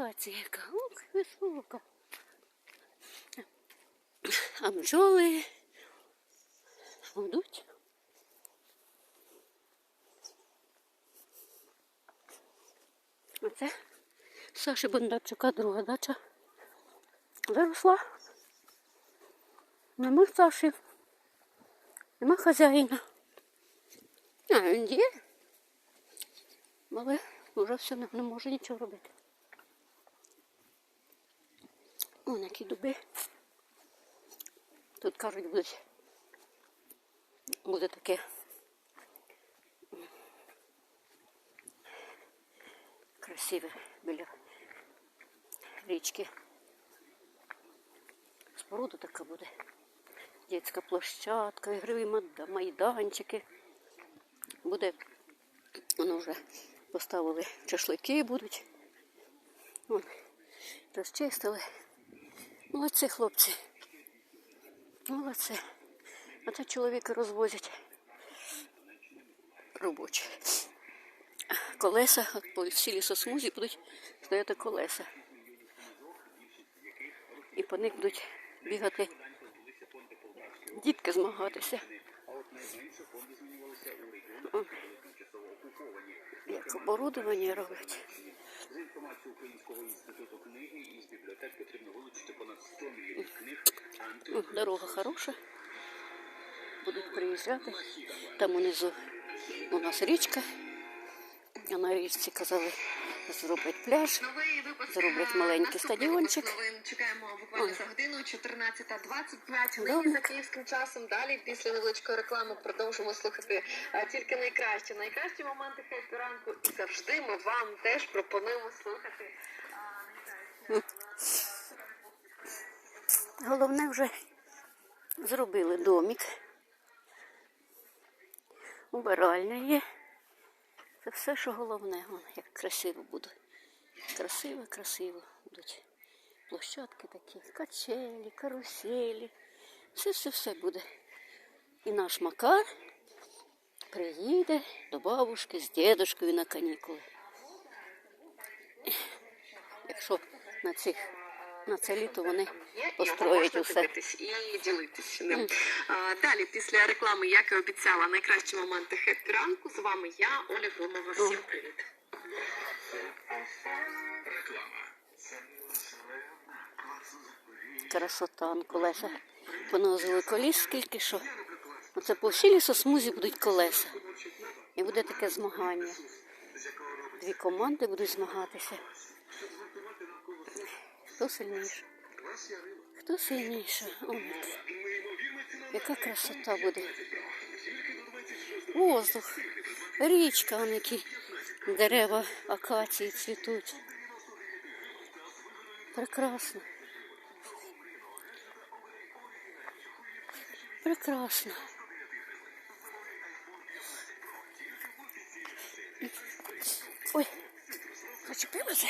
акація. Ох, висока. А бджоли будуть. Оце Саші Бондарчука друга дача. Виросла. Нема Саші. Нема хазяїна. А він є. Але вже все не може нічого робити. Вон які дуби. Тут кажуть, будуть, буде таке. Красиве біля річки. Споруда така буде. Дітська площадка, ігрові майданчики. Буде, воно вже поставили шашлики будуть. Вон, розчистили. Молодці хлопці. Молодці. А то чоловіки розвозять робочі. Колеса, от по всій лісосмузі будуть стояти колеса. І по них будуть бігати дітки змагатися. Як оборудовання роблять. Дорога хороша. Будуть приїжджати. Там унизу у нас річка. А на річці казали, зроблять пляж. Зроблять маленький стадіончик. новин чекаємо буквально за годину, 14.25 Добре. нині за київським часом. Далі після невеличкої реклами продовжимо слухати тільки найкращі, найкращі моменти хеппі ранку. І завжди ми вам теж пропонуємо слухати. Головне вже зробили домик. Убиральня є. Це все, що головне. Вон, як красиво буде. Красиво, красиво будуть. Площадки такі, качелі, каруселі. Все-все-все буде. І наш Макар приїде до бабушки з дідушкою на канікули. Якщо на цих на це літо вони построять усе. і ділитись ним. Далі, після реклами, як і обіцяла, найкращі моменти хеппі ранку. З вами я, Оля Глумова. Всім привіт. Красота, колеса. Понозили коліс, скільки що. Оце по всій лісосмузі будуть колеса. І буде таке змагання. Дві команди будуть змагатися. Хто сильніше? Хто сильніше? Омит. Яка красота буде? Воздух, річка, вон які дерева, акації цвітуть. Прекрасно. Прекрасно. Ой, зачепилося?